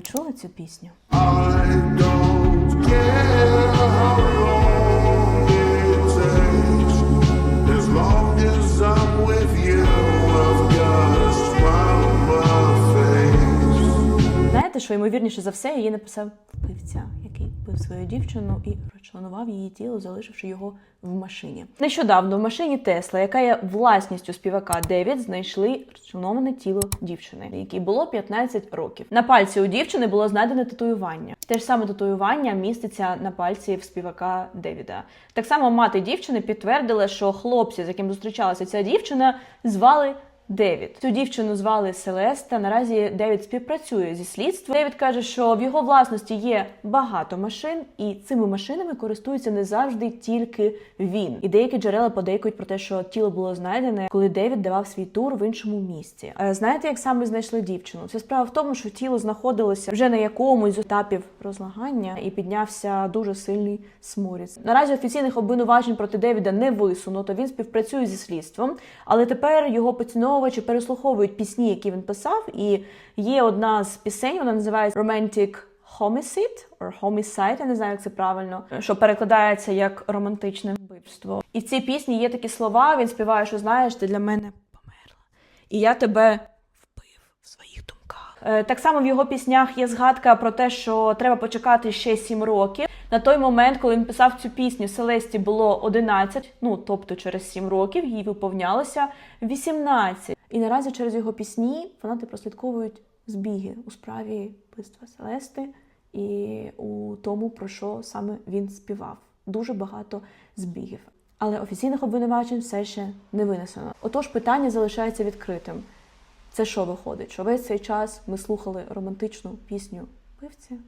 Чули цю пісню? Знаєте, що ймовірніше за все її написав вбивця, вбив свою дівчину і розчленував її тіло, залишивши його в машині. Нещодавно в машині Тесла, яка є власністю співака Девід, знайшли розчленоване тіло дівчини, якій було 15 років. На пальці у дівчини було знайдене татуювання. Те ж саме татуювання міститься на пальці в співака Девіда. Так само мати дівчини підтвердила, що хлопці, з яким зустрічалася ця дівчина, звали Девід. Цю дівчину звали Селеста. Наразі Девід співпрацює зі слідством. Девід каже, що в його власності є багато машин, і цими машинами користується не завжди тільки він. І деякі джерела подейкують про те, що тіло було знайдене, коли Девід давав свій тур в іншому місці. Е, Знаєте, як саме знайшли дівчину? Це справа в тому, що тіло знаходилося вже на якомусь з етапів розлагання і піднявся дуже сильний сморід. Наразі офіційних обвинувачень проти Девіда не висунуто. Він співпрацює зі слідством, але тепер його поціновувачі переслуховують пісні, які він писав. І є одна з пісень, вона називається Romantic Homicide or Homicide, я не знаю, як це правильно, що перекладається як романтичне вбивство. І в цій пісні є такі слова. Він співає, що знаєш, ти для мене померла, і я тебе вбив в своїх думках. Е, Так само в його піснях є згадка про те, що треба почекати ще 7 років. На той момент, коли він писав цю пісню, Селесті було 11, ну тобто через 7 років їй виповнялося 18. І наразі через його пісні фанати прослідковують збіги у справі вбивства Селести і у тому, про що саме він співав. Дуже багато збігів. Але офіційних обвинувачень все ще не винесено. Отож, питання залишається відкритим. Це що виходить? Що весь цей час ми слухали романтичну пісню вбивці?